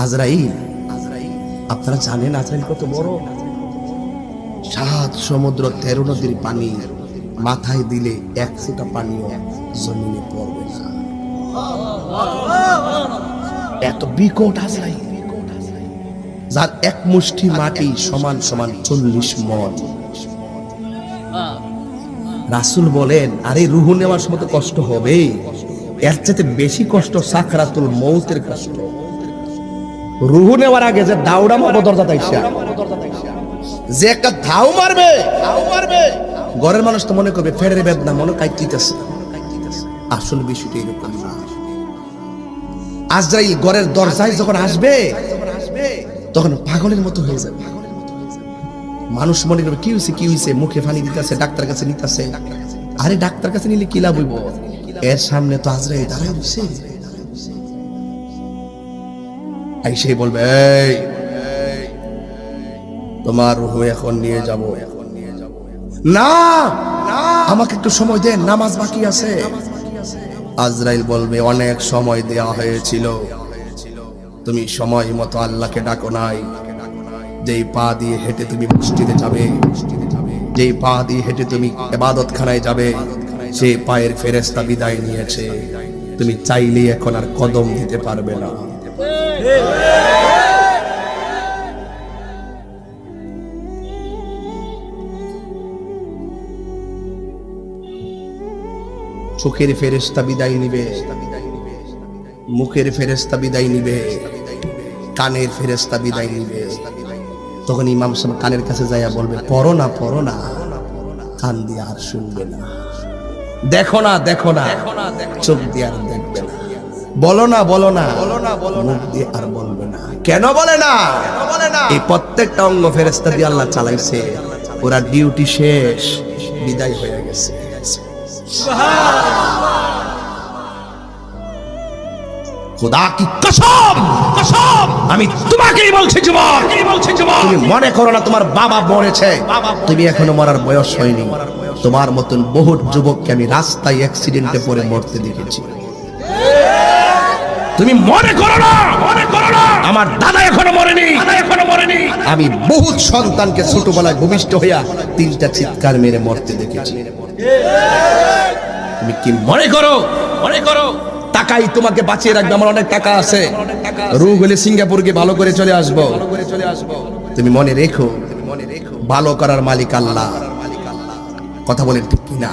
আজরাইল। আপনারা জানেন আজরাইল কত বড়? সাত সমুদ্র, তেরো নদীর পানি। মাথায় দিলে এক ফোঁটা পানিও জমিনে পড়বে না। এত বিকট আজরাইল। যার এক মুষ্টি মাটি সমান সমান চল্লিশ মন। রাসুল বলেন, আরে, রুহু নেওয়ার সময় কষ্ট হবে এর চাইতে বেশি কষ্ট সাকরাতুল মৌতের কষ্ট। রুহু নেওয়ার আগে যে দাউড়া মারবো, দরজা তাইসা। যে একটা ধাও মারবে মারবে। ঘরের মানুষ তো মনে করবে, ফেরের বেদনা, মনে কাইতিতেছে আসল বিষয়টা এরকম আজরাইল ঘরের দরজায় যখন আসবে, তখন পাগলের মতো হয়ে যাবে। মানুষ মনে করবে, কি হয়েছে কি হয়েছে মুখে পানি দিতেছে, ডাক্তার কাছে নিতেছে। আরে ডাক্তার কাছে নিলে কি লাভ হইব? এর সামনে তো আজরাইল দাঁড়ায় রয়েছে আইসে বলবে তোমার রুহ এখন নিয়ে যাব। না, আমাকে একটু সময় দেন নামাজ বাকি আছে। আজরাইল বলবে, অনেক সময় দেয়া হয়েছিল। তুমি সময় মতো আল্লাহকে ডাকো নাই। যেই পা দিয়ে হেঁটে তুমি মসজিদে যাবে, যেই পা দিয়ে হেঁটে তুমি এবাদত খানায় যাবে সেই পায়ের ফেরেস্তা বিদায় নিয়েছে। তুমি চাইলেই এখন আর কদম দিতে পারবে না। চোখের ফেরেস্তা বিদায় নিবে। মুখের ফেরেস্তা বিদায় নিবে। কানের ফেরেস্তা বিদায় নিবে। তখন ইমাম সাহেব কানের কাছে যাইয়া বলবে, পড়ো না পড়ো না। কান দিয়ে আর শুনবে না। দেখো না দেখো না। চোখ দিয়ে আর বলো না বলো না। মুখ দিয়ে আর বলবে না। কেন বলে না? এই প্রত্যেকটা অঙ্গ ফেরেস্তা দিয়ে আল্লাহ চালাইছে। ওরা ডিউটি শেষ বিদায় হয়ে গেছে। খোদা কি কসম? কসম। আমি তোমাকেই বলছি যুবক। বলছি যুবক তুমি মনে করো না তোমার বাবা মরেছে। তুমি এখনও মরার বয়স হয়নি। তোমার মতন বহু যুবককে আমি রাস্তায় অ্যাক্সিডেন্টে পড়ে মরতে দেখেছি। তুমি মনে করো না। মনে করো না। আমার দাদা এখনও মরেনি। এখনও মরেনি। আমি বহুত সন্তানকে ছোটবেলায় ভূমিষ্ঠ হইয়া তিনটা চিৎকার মেরে মরতে দেখেছি। তুমি কি মনে করো? মনে করো? টাকাই তোমাকে বাঁচিয়ে রাখবে, আমার অনেক টাকা আছে। রোগ হলে সিঙ্গাপুরকে ভালো করে চলে আসব। তুমি মনে রেখো, ভালো করার মালিক আল্লাহ। কথা বলেন ঠিক কিনা?